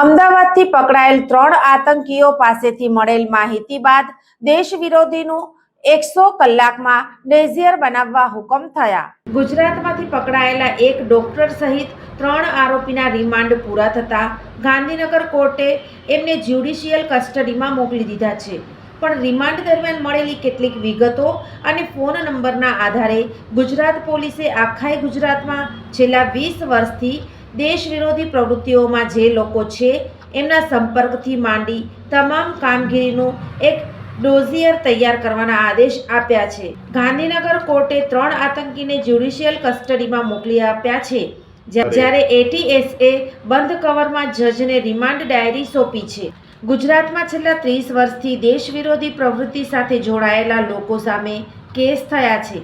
અમદાવાદથી પકડાયેલ ત્રણ આતંકીઓ પાસેથી મળેલ માહિતી બાદ દેશ વિરોધીનું એકસો કલાકમાં ડેઝિયર બનાવવા હુકમ થયા. ગુજરાતમાંથી પકડાયેલા એક ડોક્ટર સહિત ત્રણ આરોપીના રિમાન્ડ પૂરા થતા ગાંધીનગર કોર્ટે એમને જ્યુડિશિયલ કસ્ટડીમાં મોકલી દીધા છે. પણ રિમાન્ડ દરમિયાન મળેલી કેટલીક વિગતો અને ફોન નંબરના આધારે ગુજરાત પોલીસે આખાય ગુજરાતમાં છેલ્લા વીસ વર્ષથી દેશ વિરોધી પ્રવૃત્તિઓમાં જે લોકો છે એમના સંપર્કથી માંડી તમામ કામગીરીનું એક ડોઝિયર તૈયાર કરવાના આદેશ આપ્યા છે. ગાંધીનગર કોર્ટે ત્રણ આતંકીને જ્યુડિશિયલ કસ્ટડીમાં મોકલી આપ્યા છે. જ્યારે એટીએસએ બંધ કવરમાં જજને રિમાન્ડ ડાયરી સોંપી છે. ગુજરાતમાં છેલ્લા ત્રીસ વર્ષથી દેશ વિરોધી પ્રવૃત્તિ સાથે જોડાયેલા લોકો સામે કેસ થયા છે.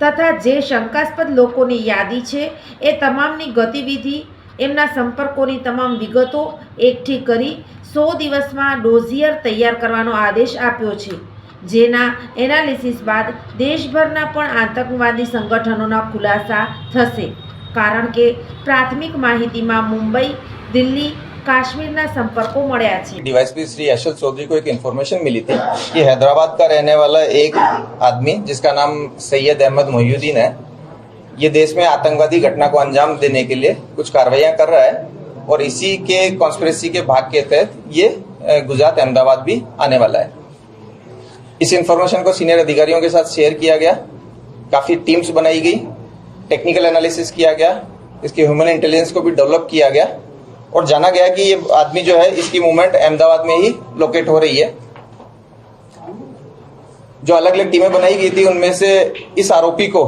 તથા જે શંકાસ્પદ લોકોની યાદી છે એ તમામની ગતિવિધિ, એમના સંપર્કોની તમામ વિગતો એકઠી કરી સો દિવસમાં ડોઝિયર તૈયાર કરવાનો આદેશ આપ્યો છે. જેના એનાલિસિસ બાદ દેશભરના પણ આતંકવાદી સંગઠનોના ખુલાસા થશે. કારણ કે પ્રાથમિક માહિતીમાં મુંબઈ, દિલ્હી काश्मीर संपर्कों મળ્યા છે डीवाईएसपी श्री अशोक चौधरी को एक इन्फॉर्मेशन मिली थी कि हैदराबाद का रहने वाला एक आदमी जिसका नाम सैयद अहमद मोहुद्दीन है ये देश में आतंकवादी घटना को अंजाम देने के लिए कुछ कार्रवाइयां कर रहा है और इसी के कॉन्स्पिरेसी के भाग के तहत ये अ, गुजरात अहमदाबाद भी आने वाला है इस इन्फॉर्मेशन को सीनियर अधिकारियों के साथ शेयर किया गया काफी टीम्स बनाई गई टेक्निकल एनालिसिस किया गया इसके ह्यूमन इंटेलिजेंस को भी डेवलप किया गया और जाना गया कि ये आदमी जो है, इसकी मूवमेंट अहमदाबाद में ही लोकेट हो रही है। जो अलग अलग टीमें बनाई गई थी, उनमें से इस आरोपी को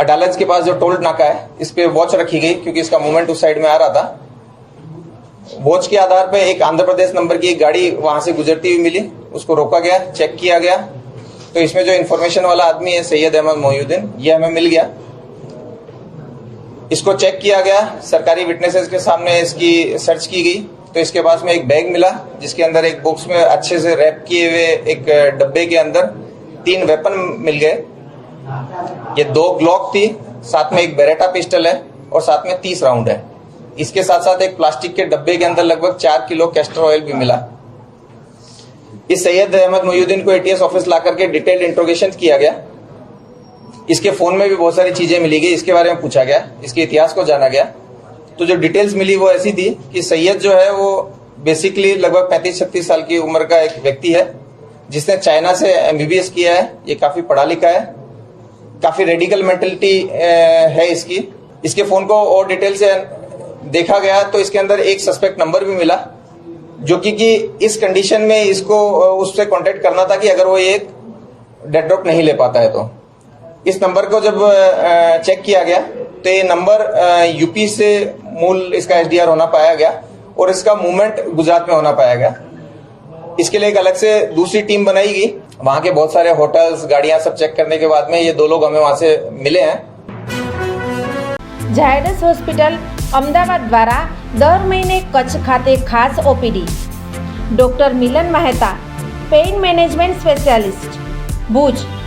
अदालत के पास जो टोल नाका है, इस पे वॉच रखी गई, क्योंकि इसका मूवमेंट उस साइड में आ रहा था। वॉच के आधार पर एक आंध्र प्रदेश नंबर की एक गाड़ी वहाँ से गुजरती हुई मिली, उसको रोका गया चेक किया गया। तो इसमें जो इन्फॉर्मेशन वाला आदमी है, सैयद अहमद मोहुद्दीन ये हमें मिल गया। इसको चेक किया गया। सरकारी विटनेसेस के सामने इसकी सर्च की गई। तो इसके पास में एक बैग मिला, जिसके अंदर एक बॉक्स में अच्छे से रैप किए हुए एक डब्बे के अंदर तीन वेपन मिल गए। ये दो ग्लॉक थी, साथ में एक बेरेटा पिस्टल है और साथ में तीस राउंड है। इसके साथ साथ एक प्लास्टिक के डब्बे के अंदर लगभग चार किलो कैस्टर ऑयल भी मिला। इस सैयद अहमद मोहुद्दीन को एटीएस ऑफ़िस ला करके डिटेल इंट्रोगेशन किया गया। इसके फ़ोन में भी बहुत सारी चीज़ें मिली गई इसके बारे में पूछा गया इसके इतिहास को जाना गया। तो जो डिटेल्स मिली वो ऐसी थी कि सैयद जो है वो बेसिकली लगभग पैंतीस छत्तीस साल की उम्र का एक व्यक्ति है जिसने चाइना से एमबीबीएस किया है ये काफ़ी पढ़ा लिखा है काफ़ी रेडिकल मेंटेलिटी है इसकी। इसके फ़ोन को और डिटेल से देखा गया तो इसके अंदर एक सस्पेक्ट नंबर भी मिला जो कि, कि इस कंडीशन में इसको उससे कांटेक्ट करना था कि अगर वो एक डेड ड्रॉप नहीं ले पाता है तो। इस नंबर को जब अ, चेक किया गया तो ये नंबर अ, यूपी से मूल इसका एसडीआर होना पाया गया और इसका मूवमेंट गुजरात में होना पाया गया इसके लिए एक अलग से दूसरी टीम बनाई गई वहां के बहुत सारे होटल्स गाड़ियां सब चेक करने के बाद में ये दो लोग हमें वहां से मिले हैं ઝાયડસ હોસ્પિટલ અમદાવાદ દ્વારા દર મહિને કચ્છ ખાતે ખાસ OPD doctor Milan Mehta pain management specialist Bhuj